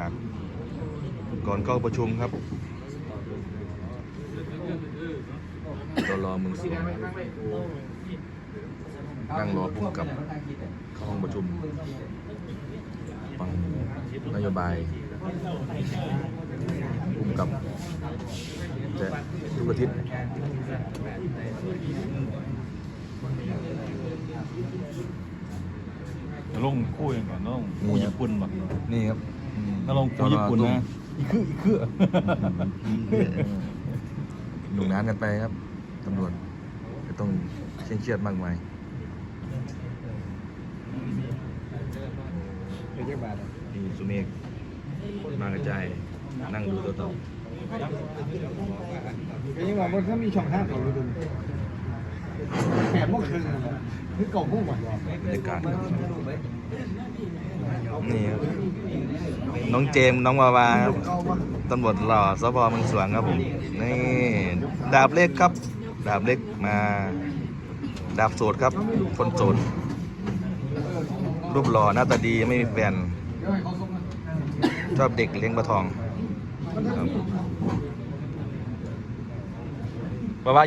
ากาศก่อนเข้าประชุมครับตรอเมืองสวงนั่งรอพุ่กับเข้าห้องประชุมฟังนโยบายพุ่กับจะทุกอาทิตย์ลงคู่เองก่อนต้องคู่ญี่ปุ่นป่ะนี่ครับ ถ้าลงคู่ญี่ปุ่นนะ อีกคืออีกคือหนุกหนานกันไปครับตำรวจจะต้องเคร่งเครียดมากมายเป็นยังไงบ้างนี่สุเมฆมากระจายนั่งดูตัวต่อเป็นยังไงบ้างถ้ามีช่องทางของดูแปดโมงครึ่งคือเก่าพุ่งหมดบรรยากาศครับนี่ครับ น้องเจมส์น้องวาวาครับตำรวจหล่อสพเมืองสวงครับผมนี่ดาบเล็กครับ ดาบเล็กมา ดาบโสดครับ คนโสดรูปหล่อหน้าตาดีไม่มีแฟนชอบเด็กเลี้ยงปลาทองครับวาวา